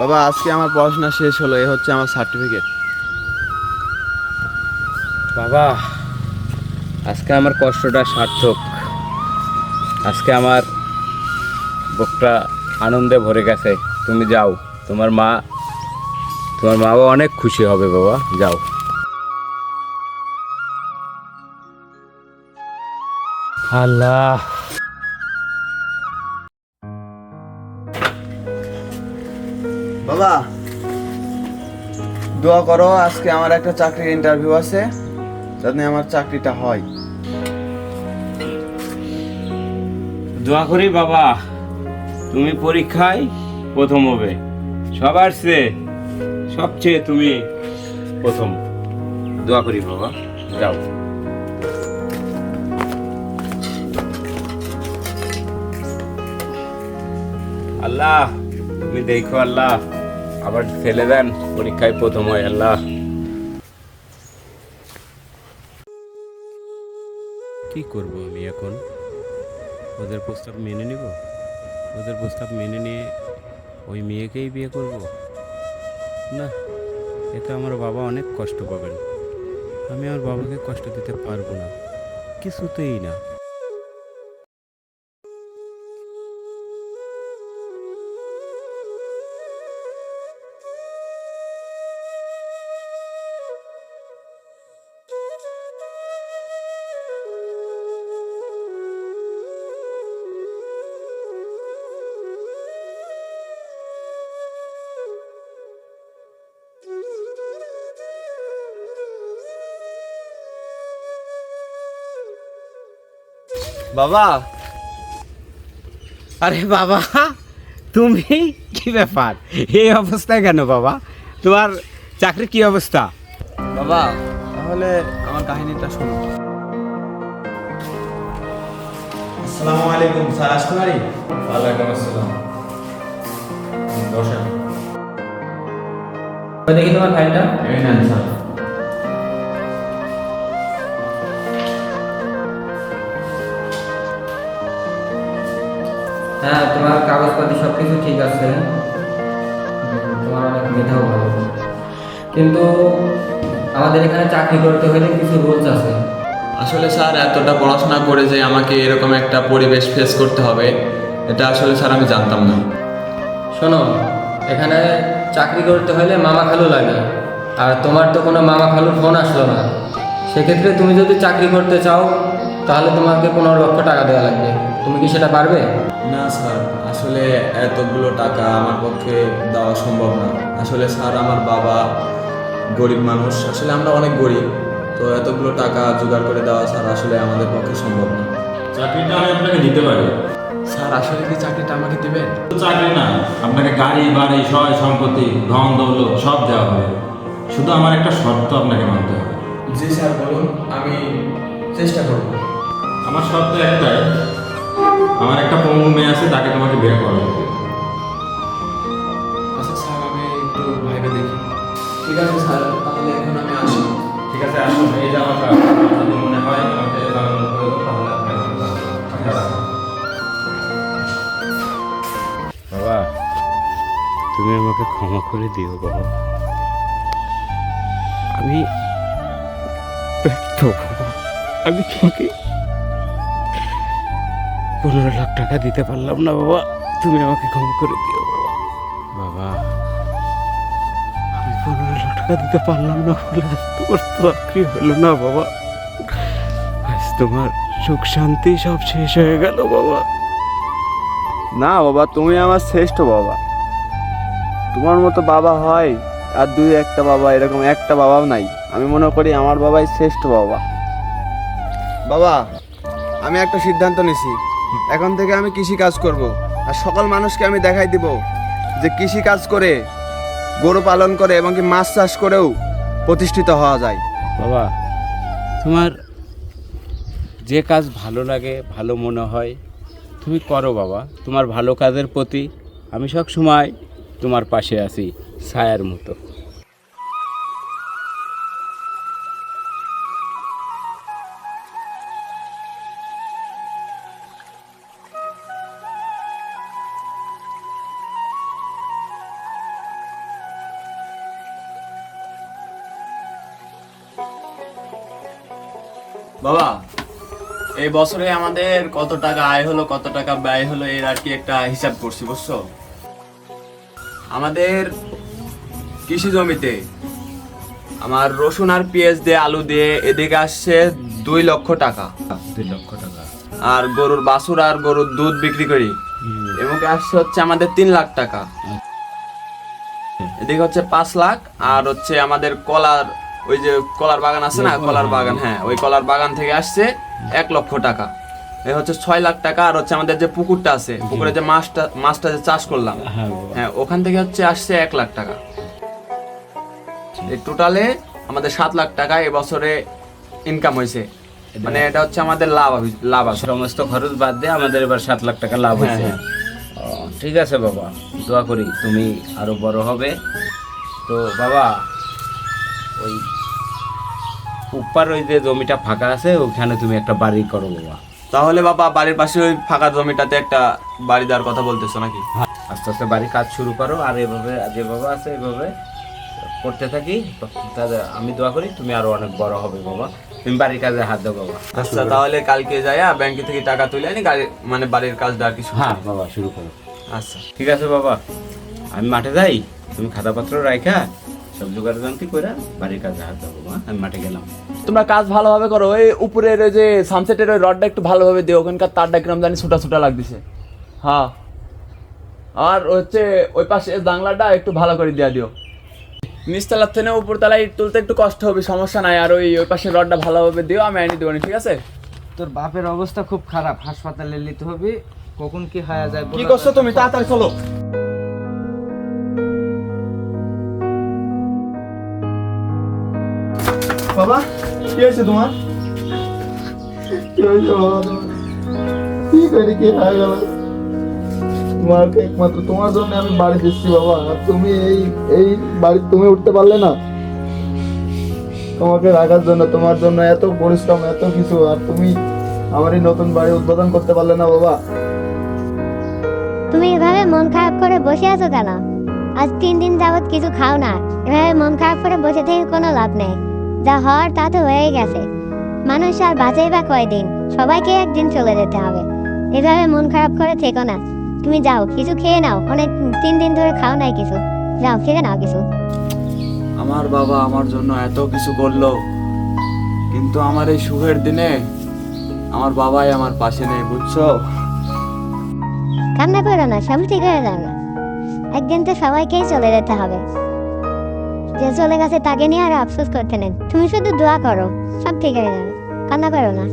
বাবা, আজকে আমার পড়াশোনা শেষ হলো, এ হচ্ছে আমার সার্টিফিকেট বাবা, আজকে আমার কষ্টটা সার্থক। আজকে আমার বুকটা আনন্দে ভরে গেছে। তুমি যাও, তোমার মা তোমার মা বাবা অনেক খুশি হবে বাবা, যাও। আল্লাহ বাবা, দোয়া করো আজকে আমার একটা চাকরির ইন্টারভিউ আছে, যাতে আমার চাকরিটা হয়। দোয়া করি বাবা, তুমি পরীক্ষায় প্রথম হবে। সবার চেয়ে সবচেয়ে তুমি প্রথম। দোয়া করি বাবা, যাও। আল্লাহ তুমি দেখো আল্লাহ, আবার ফেলে দেন পরীক্ষায় প্রথম হয় আল্লাহ। কি করব আমি এখন? ওদের প্রস্তাব মেনে নিব? ওদের প্রস্তাব মেনে নিয়ে ওই মেয়েকেই বিয়ে করব? না, এতে আমার বাবা অনেক কষ্ট পাবেন। আমি আমার বাবাকে কষ্ট দিতে পারব না। কিছুতেই না। বাবা। আরে বাবা তুমি কি ব্যাপার? এই অবস্থায় কেন বাবা? তোমার চাকরির কি অবস্থা? বাবা তাহলে আমার কাহিনীটা শোনো আসসালামু আলাইকুম স্যার আসতে পারি? ওয়ালাইকুম আসসালাম। বসেন। দেখি তোমার ফাইলটা এই নেন স্যার। হ্যাঁ তোমার কাগজপাতি সব কিছু ঠিক আছে। তোমার অনেক মেধাও ভালো। কিন্তু আমাদের এখানে চাকরি করতে হলে কিছু রুলস আছে। আসলে স্যার এতটা পড়াশোনা করে যে আমাকে এরকম একটা পরিবেশ ফেস করতে হবে এটা আসলে স্যার আমি জানতাম না। শোনো এখানে চাকরি করতে হলে মামা খালু লাগে আর তোমার তো কোনো মামা খালুর ফোন আসলো না। সেক্ষেত্রে তুমি যদি চাকরি করতে চাও তাহলে তোমাকে পনেরো লক্ষ টাকা দেওয়া লাগবে। তুমি কি সেটা পারবে? না স্যার। আসলে এতগুলো টাকা আমার পক্ষে দেওয়া সম্ভব না। আসলে স্যার আমার বাবা গরিব মানুষ। আসলে আমরা অনেক গরিব। তো এতগুলো টাকা জোগাড় করে দেওয়া স্যার আসলে আমাদের পক্ষে সম্ভব না। চাকরিটা আমি আপনাকে দিতে পারি। স্যার আসলে কি চাকরিটা আমাকে দেবেন তো চাকরি না। আপনাকে গাড়ি বাড়ি সয় সম্পত্তি ধন দৌলত সব দেওয়া হবে। শুধু আমার একটা শর্ত আপনাকে মানতে হবে। জি স্যার বলুন। আমি চেষ্টা করব। আমার শর্ত একটাই আমার একটা পঙ্গু মেয়ে আছে তাকে তোমাকে বিয়ে করা। আচ্ছা স্যার আমি একটু ভাইবে দেখি। ঠিক আছে স্যার তাহলে এখন আমি আসি। ঠিক আছে আসুন এই যে আমার যদি মনে হয় আমাকে জানানো করে তাহলে আপনাকে টাকা রাখো। বাবা তুমি আমাকে ক্ষমা করে দিও বাবা। আমি ব্যর্থ বাবা। আমি তোমাকে পনেরো লাখ টাকা দিতে পারলাম না বাবা। তুমি আমাকে ক্ষমা করে দিও বাবা। বাবা। আমি পনেরো লাখ টাকা দিতে পারলাম না বলে তোমার চাকরি হলো না বাবা। আজ তোমার সুখ শান্তি সব শেষ হয়ে গেল বাবা। না বাবা তুমি আমার শ্রেষ্ঠ বাবা। তোমার মতো বাবা হয় আর দুই একটা বাবা এরকম একটা বাবাও নাই। আমি মনে করি আমার বাবাই শ্রেষ্ঠ বাবা। বাবা আমি একটা সিদ্ধান্ত নিছি। এখন থেকে আমি কৃষি কাজ করব। আর সকল মানুষকে আমি দেখাই দিব যে কৃষি কাজ করে, গরু পালন করে এবং কি মাছ চাষ করেও প্রতিষ্ঠিত হওয়া যায়। বাবা, তোমার যে কাজ ভালো লাগে, ভালো মনে হয়, তুমি করো বাবা। তোমার ভালো কাজের প্রতি আমি সব সময় তোমার পাশে আছি, ছায়ার মতো। বাবা এই বছরে আমাদের কত টাকা আয় হলো কত টাকা ব্যয় হলো এর আর কি একটা হিসাব করছি বুঝছ? আমাদের কৃষি জমিতে আমার রসুন আর পেঁয়াজ দিয়ে আলু দিয়ে এদিকে আসছে দুই লক্ষ টাকা। দুই লক্ষ টাকা। আর গরুর বাছুর আর গরুর দুধ বিক্রি করি। এবং আসছে হচ্ছে আমাদের তিন লাখ টাকা। এদিকে হচ্ছে পাঁচ লাখ আর হচ্ছে আমাদের কলার ওই যে কলার বাগান আছে না কলার বাগান। হ্যাঁ ওই কলার বাগান থেকে আসছে এক লক্ষ টাকা। এই হচ্ছে ছয় লাখ টাকা আর হচ্ছে আমাদের যে পুকুরটা আছে পুকুরে যে মাছটা মাছটা যে চাষ করলাম হ্যাঁ হ্যাঁ। ওখান থেকে হচ্ছে আসছে এক লাখ টাকা। এই টোটালে আমাদের সাত লাখ টাকা এবছরে ইনকাম হয়েছে। মানে এটা হচ্ছে আমাদের লাভ লাভ আছে। সমস্ত খরচ বাদ দিয়ে আমাদের এবার সাত লাখ টাকা লাভ হয়েছে। হ্যাঁ, ঠিক আছে বাবা দোয়া করি তুমি আরও বড় হবে। তো বাবা ওই উপর ওই যে জমিটা ফাঁকা আছে ওখানে তুমি একটা বাড়ি করো বাবা। তাহলে বাবা বাড়ির পাশে ওই ফাঁকা জমিটাতে একটা বাড়ি দেওয়ার কথা বলতেছো নাকি? আস্তে আস্তে বাড়ির কাজ শুরু করো আর এভাবে যেভাবে আছে এভাবে করতে থাকি। তাহলে আমি দোয়া করি তুমি আরও অনেক বড় হবে বাবা। তুমি বাড়ির কাজে হাত দাও বাবা। আচ্ছা তাহলে কালকে যাইয়া ব্যাংকে থেকে টাকা তুলে আনি গাড়ি মানে বাড়ির কাজটা আর কিছু হ্যাঁ বাবা শুরু করো। আচ্ছা। ঠিক আছে বাবা। আমি মাঠে যাই তুমি খাতাপত্র রাখা সব জোগাড় জানতি করে বাড়ির কাজে হাত দাও বাবা আমি মাঠে গেলাম। তোমরা কাজ ভালোভাবে করো। ওই উপরের ওই যে সানসেটের ওই রডটা একটু ভালোভাবে দিও ওখানকার তারটা কিরম জানি ছোটা ছোটা লাগতেছে। হ্যাঁ। আর হচ্ছে ওই পাশে জাংলাটা একটু ভালো করে দিয়া দিও। নিচতলার থেকে উপরতলায় তুলতে একটু কষ্ট হবে সমস্যা নাই। আর ওই ওই পাশে রডটা ভালোভাবে দিও আমি এনে দেবো ঠিক আছে? তোর বাপের অবস্থা খুব খারাপ। হাসপাতালে নিতে হবে। কখন কি হয়ে যায় কি করছ তুমি? তাড়াতাড়ি চলো। বাবা, কি হয়েছে তোমার? কি হয়েছে বাবা কি হয়ে গেল? তোমাকে একমাত্র তোমার জন্য আমি বাড়ি দিচ্ছি বাবা। তুমি এই এই বাড়ি তুমি উঠতে পারলে না। তোমাকে রাখার জন্য, তোমার জন্য এত পরিশ্রম, এত কিছু, আর তুমি আমার এই নতুন বাড়ি উদ্বোধন করতে পারলে না বাবা। তুমি এভাবে মন খারাপ করে বসে আছো কেন? আজ তিন দিন যাবত কিছু খাও না। এভাবে মন খারাপ করে বসে থেকে কোনো লাভ নেই। যা হওয়ার তা তো হয়ে গেছে। মানুষ আর বাঁচেই বা কয়দিন? সবাইকে একদিন চলে যেতে হবে। এভাবে মন খারাপ করে থেকো না। তুমি যাও কিছু খেয়ে নাও। অনেক তিন দিন ধরে খাও নাই কিছু। যাও খেয়ে নাও কিছু। আমার বাবা আমার জন্য এত কিছু করল। কিন্তু আমার এই সুখের দিনে আমার বাবাই আমার পাশে নেই বুঝছ? কান্না করো না সব ঠিক হয়ে যাবে। একদিন তো সবাইকেই চলে যেতে হবে। যে চলে গেছে তাকে নিয়ে আর আফসোস করতে নেই। তুমি শুধু দোয়া করো, সব ঠিক হয়ে যাবে। কান্না করো না।